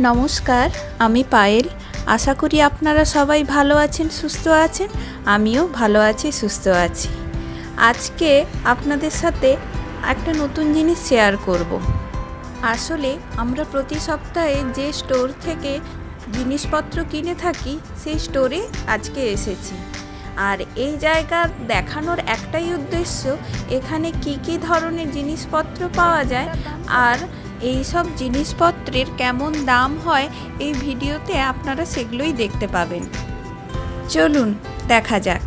নমস্কার, আমি পায়েল। আশা করি আপনারা সবাই ভালো আছেন, সুস্থ আছেন। আমিও ভালো আছি, সুস্থ আছি। আজকে আপনাদের সাথে একটা নতুন জিনিস শেয়ার করব। আসলে আমরা প্রতি সপ্তাহে যে স্টোর থেকে জিনিসপত্র কিনে থাকি, সেই স্টোরে আজকে এসেছি। আর এই জায়গা দেখানোর একটাই উদ্দেশ্য, এখানে কি কি ধরনের জিনিসপত্র পাওয়া যায় আর এই সব জিনিসপত্রের কেমন দাম হয় এই ভিডিওতে আপনারা সেগুলোই দেখতে পাবেন। চলুন, দেখা যাক।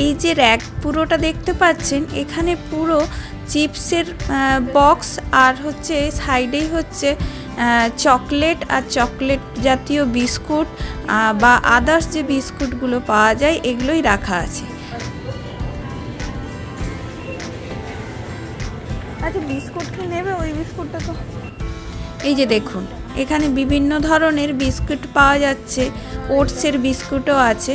এই যে র্যাক পুরোটা দেখতে পাচ্ছেন, এখানে পুরো চিপসের বক্স আর হচ্ছে সাইডেই হচ্ছে চকলেট আর চকলেট জাতীয় বিস্কুট বা আদার্স যে বিস্কুটগুলো পাওয়া যায়, এগুলোই রাখা আছে। আচ্ছা বিস্কুট কি নেবে ওই বিস্কুটটা তো? এই যে দেখুন, এখানে বিভিন্ন ধরনের বিস্কুট পাওয়া যাচ্ছে, ওটসের বিস্কুটও আছে।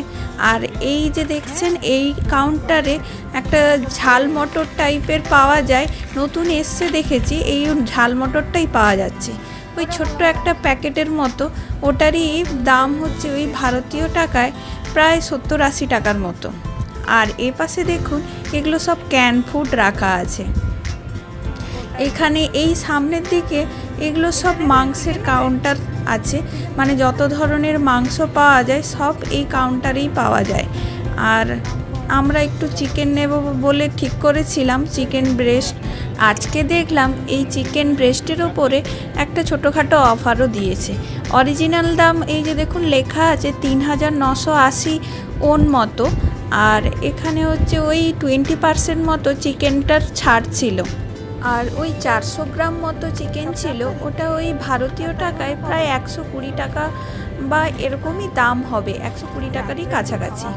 আর এই যে দেখছেন, এই কাউন্টারে একটা ঝাল মটর টাইপের পাওয়া যায়। নতুন এসছে দেখেছি, এই ঝাল মটরটাই পাওয়া যাচ্ছে। ওই ছোট্ট একটা প্যাকেটের মতো, ওটারই দাম হচ্ছে ওই ভারতীয় টাকায় প্রায় সত্তর আশি টাকার মতো। আর এ পাশে দেখুন, এগুলো সব ক্যান ফুড রাখা আছে। এখানে এই সামনের দিকে এগুলো সব মাংসের কাউন্টার আছে। মানে যত ধরনের মাংস পাওয়া যায়, সব এই কাউন্টারেই পাওয়া যায়। আর আমরা একটু চিকেন নেব বলে ঠিক করেছিলাম চিকেন ব্রেস্ট আজকে দেখলাম এই চিকেন ব্রেস্টের ওপরে একটা ছোটোখাটো অফারও দিয়েছে। অরিজিনাল দাম এই যে দেখুন, লেখা আছে তিন হাজার নশো আশি ওন মতো। আর এখানে হচ্ছে ওই টোয়েন্টি পার্সেন্ট মতো চিকেনটার ছাড় ছিল। আর ওই চারশো গ্রাম মতো চিকেন ছিল, ওটা ওই ভারতীয় টাকায় প্রায় একশো কুড়ি টাকা বা এরকমই দাম হবে, একশো কুড়ি টাকারই কাছাকাছি।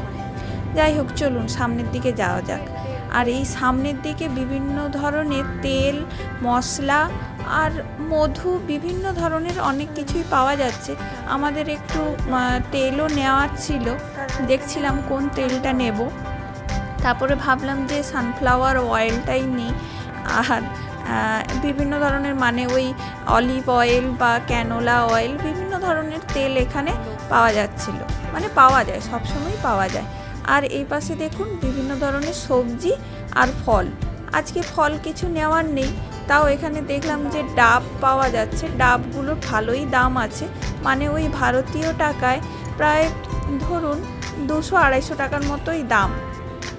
যাই হোক, চলুন সামনের দিকে যাওয়া যাক। আর এই সামনের দিকে বিভিন্ন ধরনের তেল, মশলা আর মধু, বিভিন্ন ধরনের অনেক কিছুই পাওয়া যাচ্ছে। আমাদের একটু তেলও নেওয়ার ছিল। দেখছিলাম কোন তেলটা নেব। তারপরে ভাবলাম যে সানফ্লাওয়ার অয়েলটাই নিই। আর বিভিন্ন ধরনের মানে ওই অলিভ অয়েল বা ক্যানোলা অয়েল বিভিন্ন ধরনের তেল এখানে পাওয়া যাচ্ছিল। মানে পাওয়া যায় সবসময় পাওয়া যায়। আর এই পাশে দেখুন বিভিন্ন ধরনের সবজি আর ফল। আজকে ফল কিছু নেওয়ার নেই, তাও এখানে দেখলাম যে ডাব পাওয়া যাচ্ছে। ডাবগুলোর ভালোই দাম আছে। মানে ওই ভারতীয় টাকায় প্রায় ধরুন দুশো আড়াইশো টাকার মতোই দাম।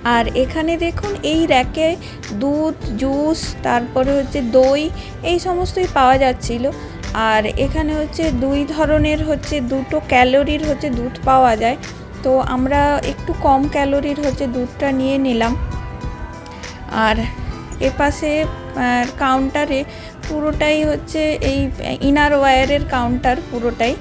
আর এখানে দেখুন এই র্যাকে দুধ, জুস, তারপরে হচ্ছে দই, এই সমস্তই পাওয়া যাচ্ছিল। আর এখানে হচ্ছে দুই ধরনের হচ্ছে দুটো ক্যালোরির হচ্ছে দুধ পাওয়া যায়। তো আমরা একটু কম ক্যালোরির হচ্ছে দুধটা নিয়ে নিলাম। আর এপাশে কাউন্টারে পুরোটাই হচ্ছে এই ইনার ওয়্যারের কাউন্টার পুরোটাই।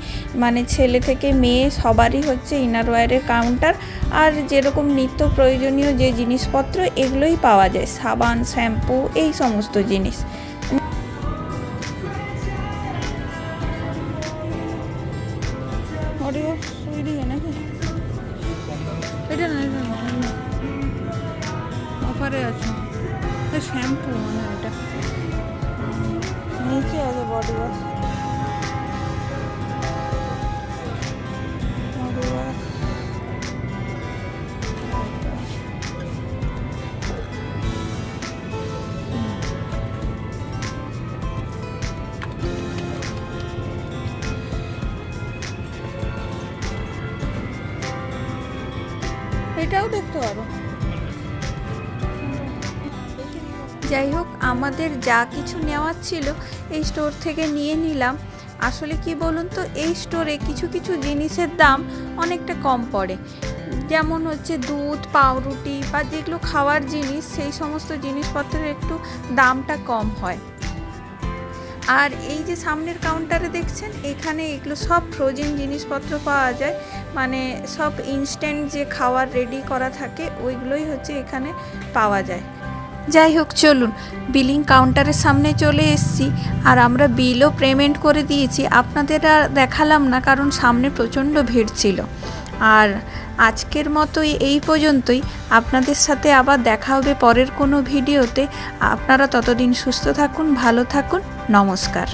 মানে ছেলে থেকে মেয়ে সবারই হচ্ছে ইনার ওয়্যারের কাউন্টার আর যেরকম নিত্য প্রয়োজনীয় যে জিনিসপত্র, এগুলোই পাওয়া যায়। সাবান, শ্যাম্পু, এই সমস্ত জিনিস। অফারে আছে। শ্যাম্পু মানে এটা। নিচে আছে বডি ওয়াশ বডি ওয়াশ এটাও দেখতে পারো। যাই হোক, আমাদের যা কিছু নেওয়ার ছিল এই স্টোর থেকে নিয়ে নিলাম। আসলে কি বলুন তো, এই স্টোরে কিছু কিছু জিনিসের দাম অনেকটা কম পড়ে। যেমন হচ্ছে দুধ, পাউরুটি বা যেগুলো খাওয়ার জিনিস, সেই সমস্ত জিনিসপত্রের একটু দামটা কম হয়। আর এই যে সামনের কাউন্টারে দেখছেন, এখানে এগুলো সব ফ্রোজেন জিনিসপত্র পাওয়া যায়। মানে সব ইনস্ট্যান্ট যে খাওয়ার রেডি করা থাকে, ওইগুলোই হচ্ছে এখানে পাওয়া যায়। যাই হোক, চলুন। বিলিং কাউন্টারের সামনে চলে এসছি। আর আমরা বিলও পেমেন্ট করে দিয়েছি। আপনাদের আর দেখালাম না, কারণ সামনে প্রচণ্ড ভিড় ছিল। আর আজকের মতোই এই পর্যন্তই। আপনাদের সাথে আবার দেখা হবে পরের কোনো ভিডিওতে। আপনারা ততদিন সুস্থ থাকুন, ভালো থাকুন। নমস্কার।